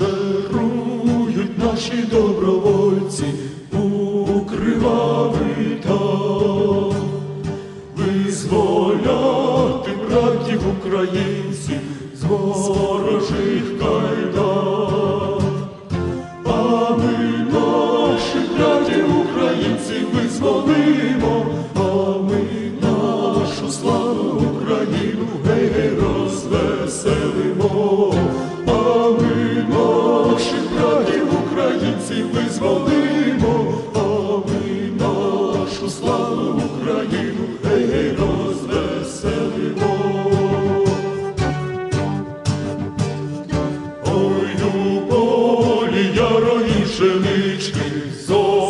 Марширують наші добровольці у кривавий там, визволяти братів українців з ворожих кайдан. А ми наших братів українців визволимо, а ми нашу славу Україну гей, розвеселимо, визволимо, а ми нашу славу Україну гей, розвеселимо. Ой, полі ярої пшенички,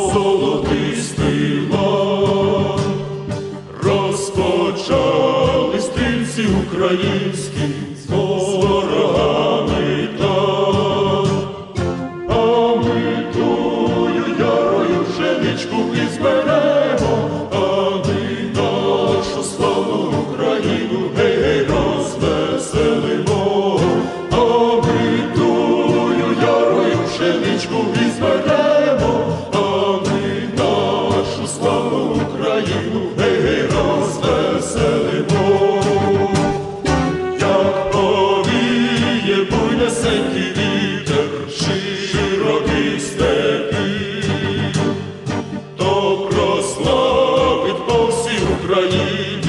золотистий лан. Розпочали стрільці українські з ворогами там. А ми Ukraine.